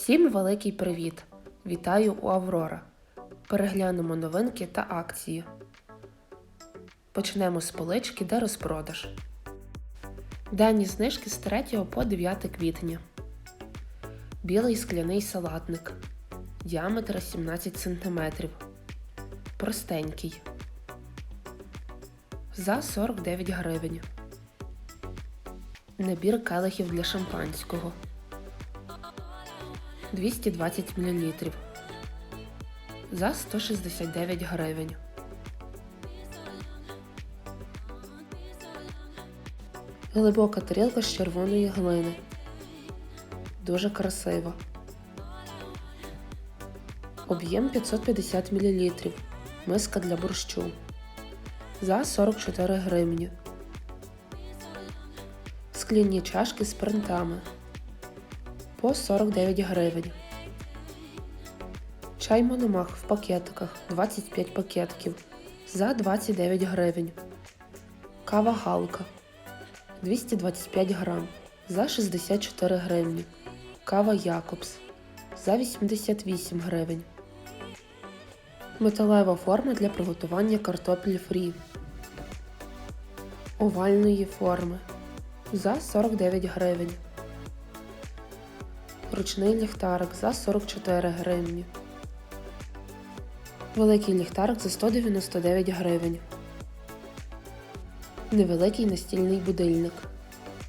Всім великий привіт! Вітаю у Аврора. Переглянемо новинки та акції. Почнемо з полички, де розпродаж. Дані знижки з 3 по 9 квітня. Білий скляний салатник. Діаметр 17 см. Простенький. За 49 гривень. Набір келихів для шампанського. 220 мл. За 169 гривень. Глибока тарілка з червоної глини. Дуже красива. Об'єм 550 мл. Миска для борщу. За 44 гривні. Скляні чашки з принтами. По 49 гривень. Чай Мономах в пакетиках 25 пакетків за 29 гривень. Кава Галка 225 грам за 64 гривні. Кава Якобс за 88 гривень. Металева форма для приготування картоплі фрі. Овальної форми за 49 гривень. Ручний ліхтарик за 44 гривні. Великий ліхтарик за 199 гривень. Невеликий настільний будильник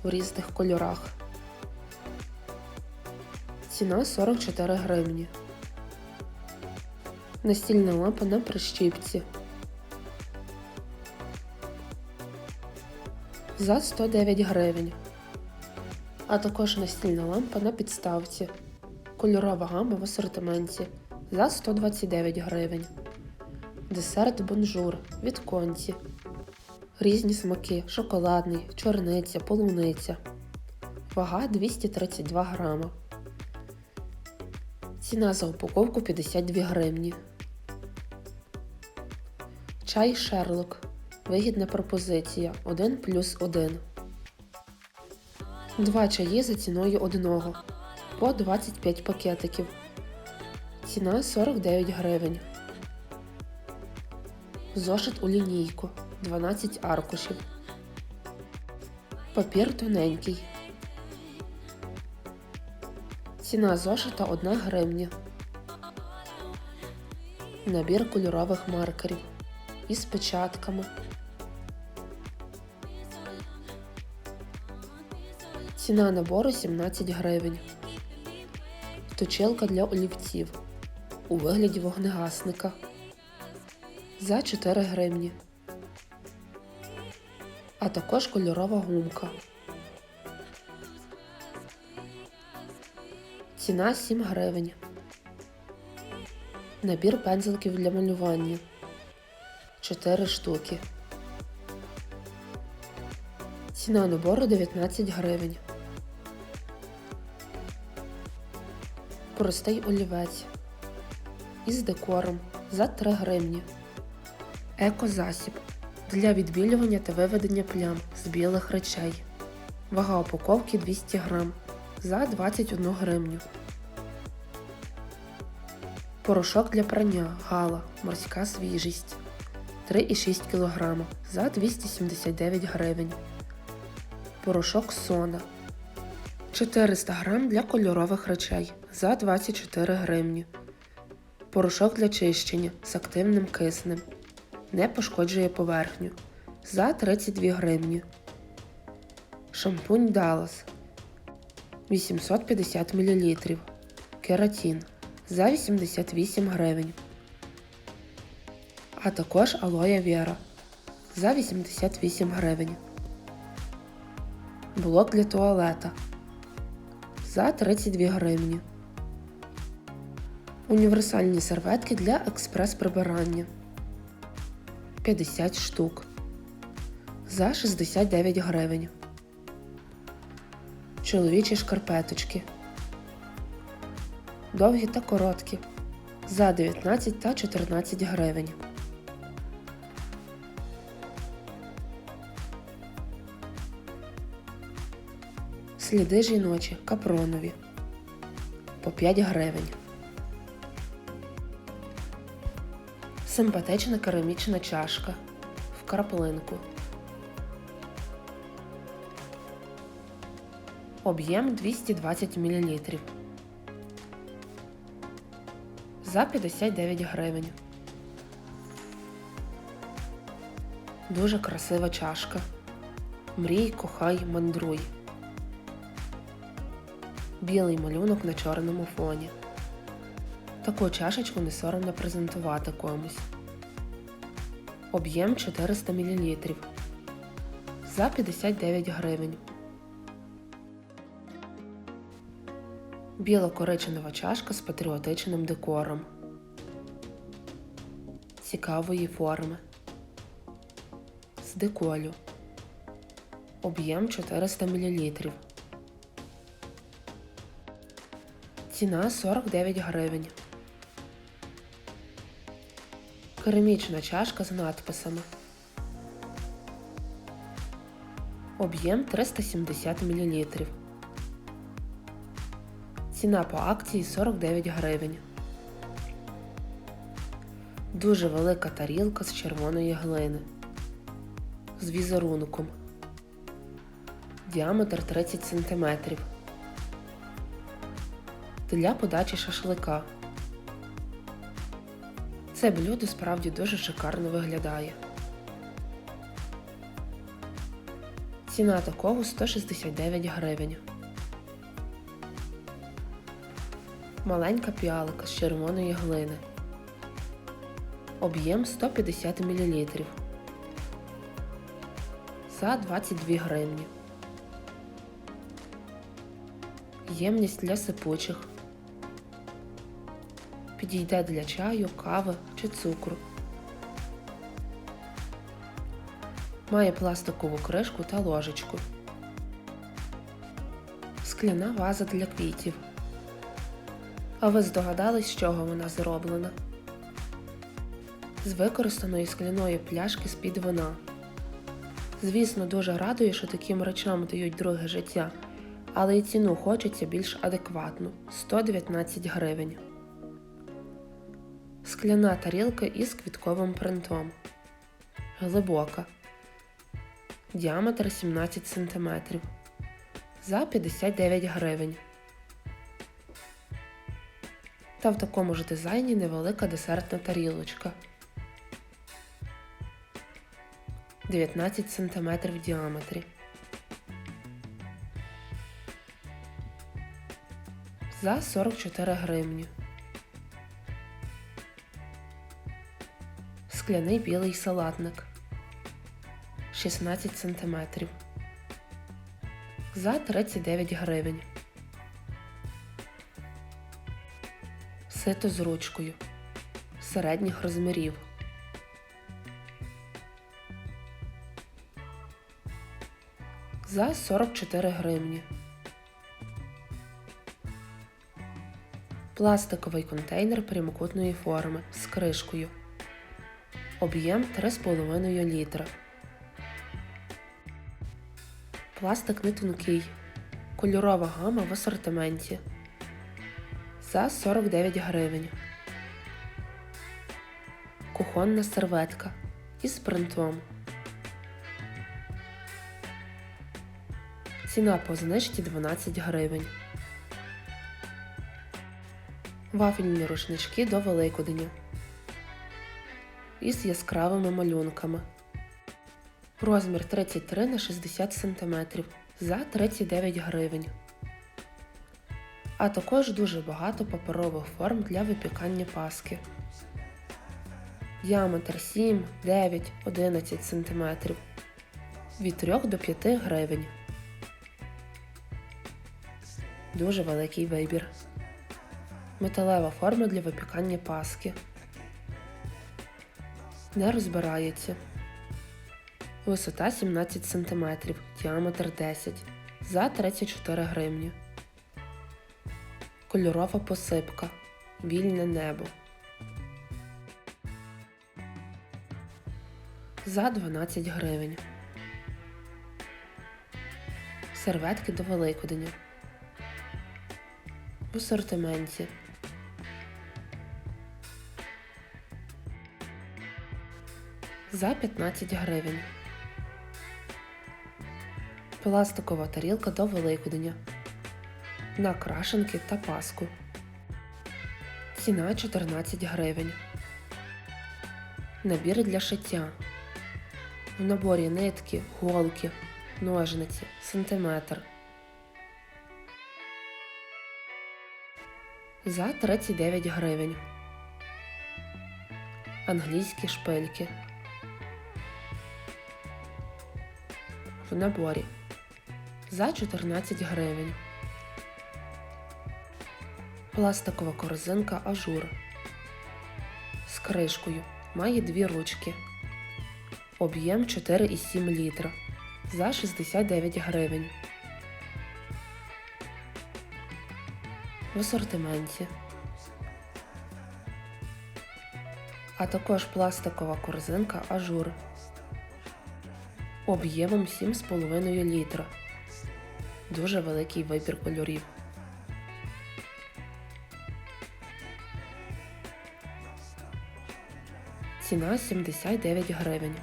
в різних кольорах. Ціна 44 гривні. Настільна лампа на прищіпці. За 109 гривень. А також настільна лампа на підставці. Кольорова гама в асортименті за 129 гривень. Десерт бонжур від конці. Різні смаки: шоколадний, чорниця, полуниця. Вага 232 грама. Ціна за упаковку 52 гривні. Чай Шерлок. Вигідна пропозиція 1 плюс 1. Два чаї за ціною одного. По 25 пакетиків. Ціна 49 гривень. Зошит у лінійку 12 аркушів. Папір тоненький. Ціна зошита 1 гривня. Набір кольорових маркерів із печатками. Ціна набору 17 гривень. Точилка для олівців у вигляді вогнегасника за 4 гривні. А також кольорова гумка. Ціна 7 гривень. Набір пензликів для малювання 4 штуки. Ціна набору 19 гривень. Простий олівець із декором за 3 гривні. Екозасіб для відбілювання та виведення плям з білих речей. Вага упаковки 200 грам за 21 гривню. Порошок для прання Гала Морська свіжість 3,6 кг за 279 гривень. Порошок Сона 400 грам для кольорових речей за 24 гривні. Порошок для чищення з активним киснем. Не пошкоджує поверхню за 32 гривні. Шампунь Dallas 850 мл. Кератін за 88 гривень. А також алоє Вера за 88 гривень. Блок для туалета за 32 гривні. Універсальні серветки для експрес-прибирання 50 штук за 69 гривень. Чоловічі шкарпеточки. Довгі та короткі за 19 та 14 гривень. Сліди жіночі капронові по 5 гривень. Симпатична керамічна чашка в краплинку. Об'єм 220 мл. За 59 гривень. Дуже красива чашка. Мрій, кохай, мандруй. Білий малюнок на чорному фоні. Таку чашечку не соромно презентувати комусь. Об'єм 400 мл. За 59 гривень. Біло-коричнева чашка з патріотичним декором. Цікавої форми. З деколю. Об'єм 400 мл. Ціна 49 гривень. Керамічна чашка з надписами. Об'єм 370 мл. Ціна по акції 49 гривень. Дуже велика тарілка з червоної глини. З візерунком. Діаметр 30 см. Для подачі шашлика. Це блюдо справді дуже шикарно виглядає. Ціна такого 169 гривень. Маленька піалка з червоної глини. Об'єм 150 мл. За 22 гривні. Ємність для сипучих. Підійде для чаю, кави чи цукру. Має пластикову кришку та ложечку. Скляна ваза для квітів. А ви здогадались, з чого вона зроблена? З використаної скляної пляшки з-під вина. Звісно, дуже радує, що таким речам дають друге життя, але і ціну хочеться більш адекватну 119 гривень. Скляна тарілка із квітковим принтом. Глибока. Діаметр 17 см. За 59 гривень. Та в такому ж дизайні невелика десертна тарілочка. 19 см в діаметрі. За 44 гривні. Скляний білий салатник 16 см. За 39 гривень. Сито з ручкою середніх розмірів. За 44 гривні. Пластиковий контейнер прямокутної форми з кришкою. Об'єм 3,5 літра. Пластик не тонкий. Кольорова гама в асортименті. За 49 гривень. Кухонна серветка із принтом. Ціна по знижці 12 гривень. Вафельні рушнички до Великодня. Із яскравими малюнками. Розмір 33 на 60 см за 39 гривень. А також дуже багато паперових форм для випікання паски. Діаметр 7, 9, 11 см. Від 3 до 5 гривень. Дуже великий вибір. Металева форма для випікання паски. Не розбирається. Висота 17 см, діаметр 10 за 34 гривні. Кольорова посипка. Вільне небо. За 12 гривень. Серветки до Великодня. в асортименті. За 15 гривень. Пластикова тарілка до Великодня. На крашенки та паску. Ціна 14 гривень. Набір для шиття. В наборі нитки, голки, ножниці, сантиметр. За 39 гривень. Англійські шпильки. В наборі. За 14 гривень. Пластикова корзинка ажур. З кришкою. Має дві ручки. Об'єм 4,7 літра. За 69 гривень. В асортименті. А також пластикова корзинка ажур. Об'ємом 7,5 літра. Дуже великий вибір кольорів. Ціна 79 гривень.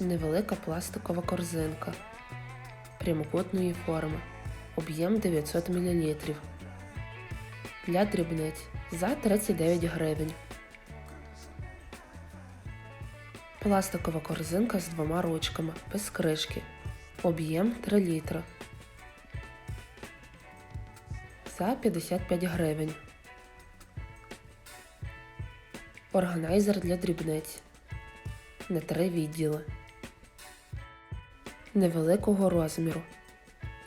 Невелика пластикова корзинка прямокутної форми. Об'єм 900 мл. Для дрібниць за 39 гривень. Пластикова корзинка з двома ручками без кришки. Об'єм 3 літра. За 55 гривень. Органайзер для дрібниць. На три відділи. Невеликого розміру.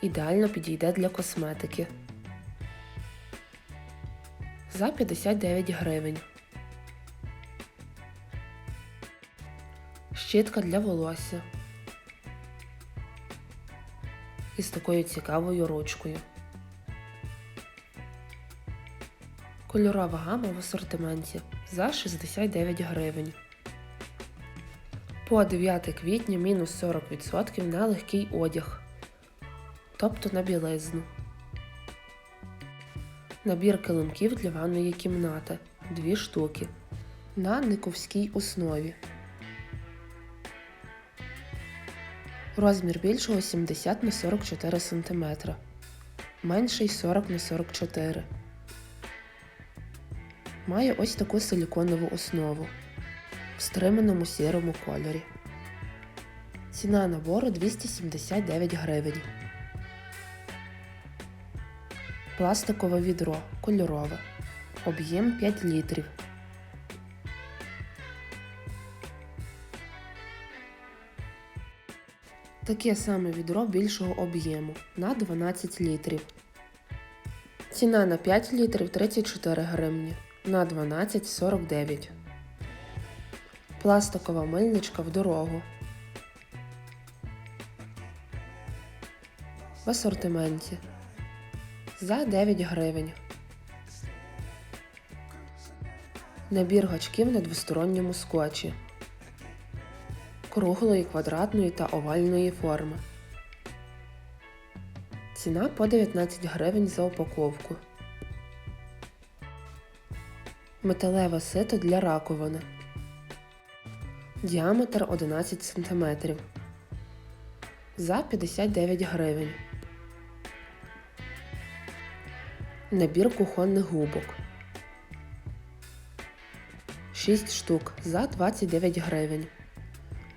Ідеально підійде для косметики. За 59 гривень. Щітка для волосся. Із такою цікавою ручкою. Кольорова гама в асортименті за 69 гривень. По 9 квітня мінус 40% на легкий одяг, тобто на білизну. Набір килимків для ванної кімнати 2 штуки на никовській основі. Розмір більшого 70 на 44 см, менший 40 на 44 Має ось таку силіконову основу в стриманому сірому кольорі. Ціна набору 279 гривень. Пластикове відро кольорове. Об'єм 5 літрів. Таке саме відро більшого об'єму на 12 літрів. Ціна на 5 літрів 34 гривні. На 12 49. Пластикова мильничка в дорогу. В асортименті. За 9 гривень. Набір гачків на двосторонньому скотчі. Круглої, квадратної та овальної форми. Ціна по 19 гривень за упаковку. Металеве сито для раковини. Діаметр 11 см. За 59 гривень. Набір кухонних губок. 6 штук за 29 гривень.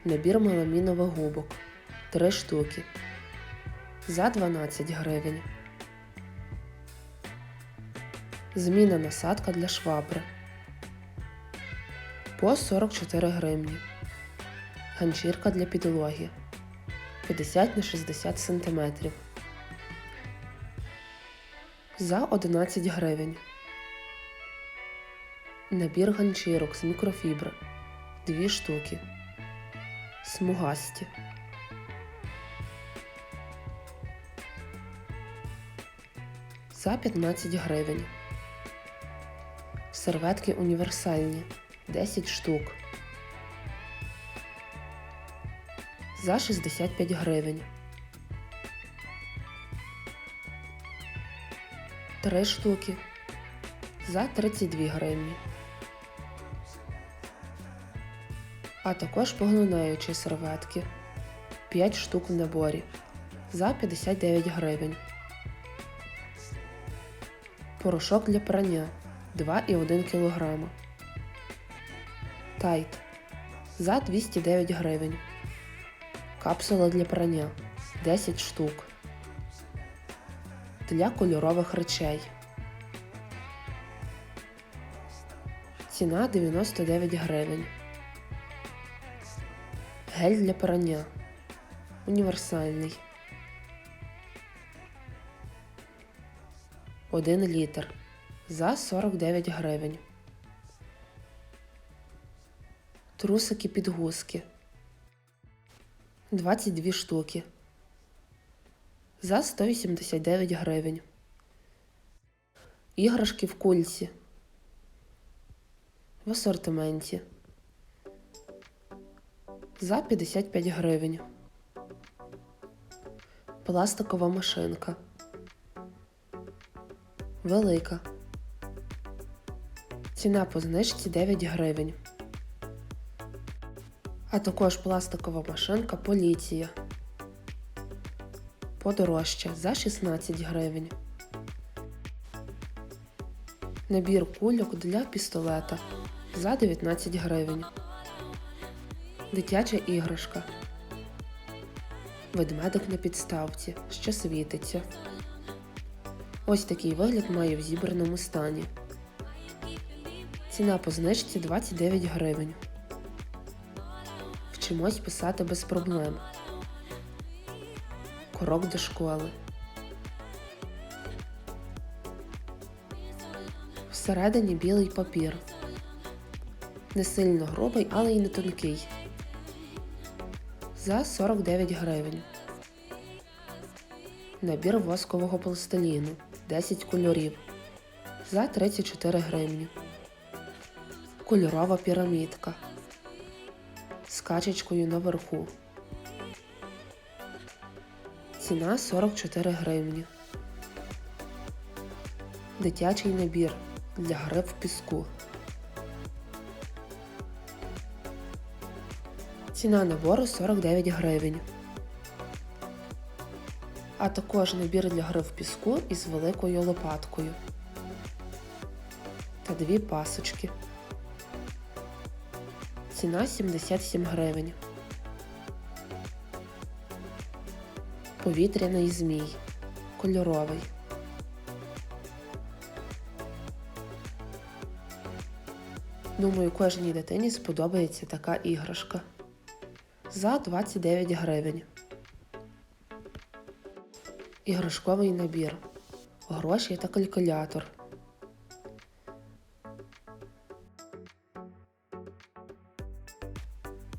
Набір меламінових губок 3 штуки. За 12 гривень. Зміна насадка для швабри. По 44 гривні. Ганчірка для підлоги 50 на 60 см. За 11 гривень. Набір ганчірок з мікрофібри 2 штуки. Смугасті. За 15 гривень. Серветки універсальні 10 штук. За 65 гривень. 3 штуки за 32 гривні. А також поглинаючі серветки 5 штук в наборі за 59 гривень. Порошок для прання 2,1 кг. Тайт за 209 гривень. Капсула для прання 10 штук. Для кольорових речей. Ціна 99 гривень. Гель для прання. Універсальний. 1 літр за 49 гривень. Трусики підгузки 22 штуки за 189 гривень. Іграшки в кульці в асортименті за 55 гривень. Пластикова машинка. Велика. Ціна по знижці 9 гривень. А також пластикова машинка поліція. Подорожча за 16 гривень. Набір кульок для пістолета за 19 гривень. Дитяча іграшка. Ведмедик на підставці, що світиться. Ось такий вигляд має в зібраному стані. Ціна по знижці 29 гривень. Вчимось писати без проблем. Крок до школи. Всередині білий папір. Не сильно грубий, але й не тонкий. За 49 гривень. Набір воскового пластиліну 10 кольорів. За 34 гривні. Кольорова пірамідка. З качечкою наверху. Ціна 44 гривні. Дитячий набір для гри в піску. Ціна набору 49 гривень. А також набір для гри в піску із великою лопаткою. Та дві пасочки. Ціна 77 гривень. Повітряний змій. Кольоровий. Думаю, кожній дитині сподобається така іграшка. За 29 гривень. Іграшковий набір. Гроші та калькулятор.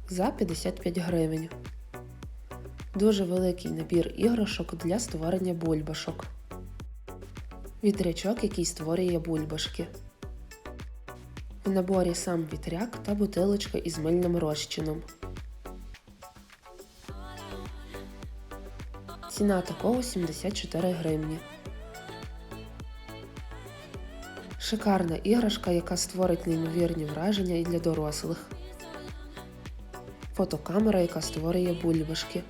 За 55 гривень. Дуже великий набір іграшок для створення бульбашок. Вітрячок, який створює бульбашки. В наборі сам вітряк та бутилочка із мильним розчином. Ціна такого 74 гривні. Шикарна іграшка, яка створить неймовірні враження і для дорослих. Фотокамера, яка створює бульбашки.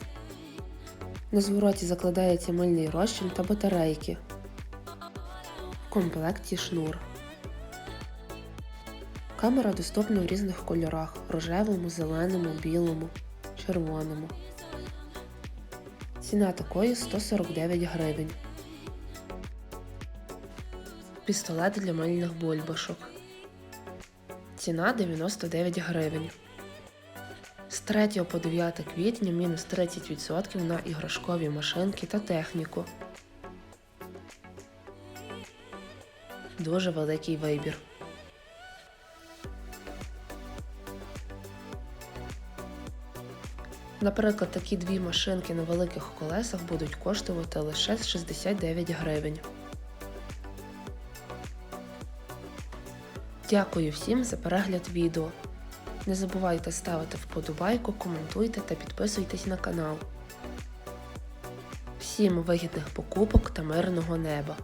На звороті закладається мильний розчин та батарейки. В комплекті шнур. Камера доступна в різних кольорах рожевому, зеленому, білому, червоному. Ціна такої 149 гривень. Пістолет для мильних бульбашок. Ціна 99 гривень. З 3 по 9 квітня мінус 30% на іграшкові машинки та техніку. Дуже великий вибір. Наприклад, такі дві машинки на великих колесах будуть коштувати лише 69 гривень. Дякую всім за перегляд відео. Не забувайте ставити вподобайку, коментуйте та підписуйтесь на канал. Всім вигідних покупок та мирного неба!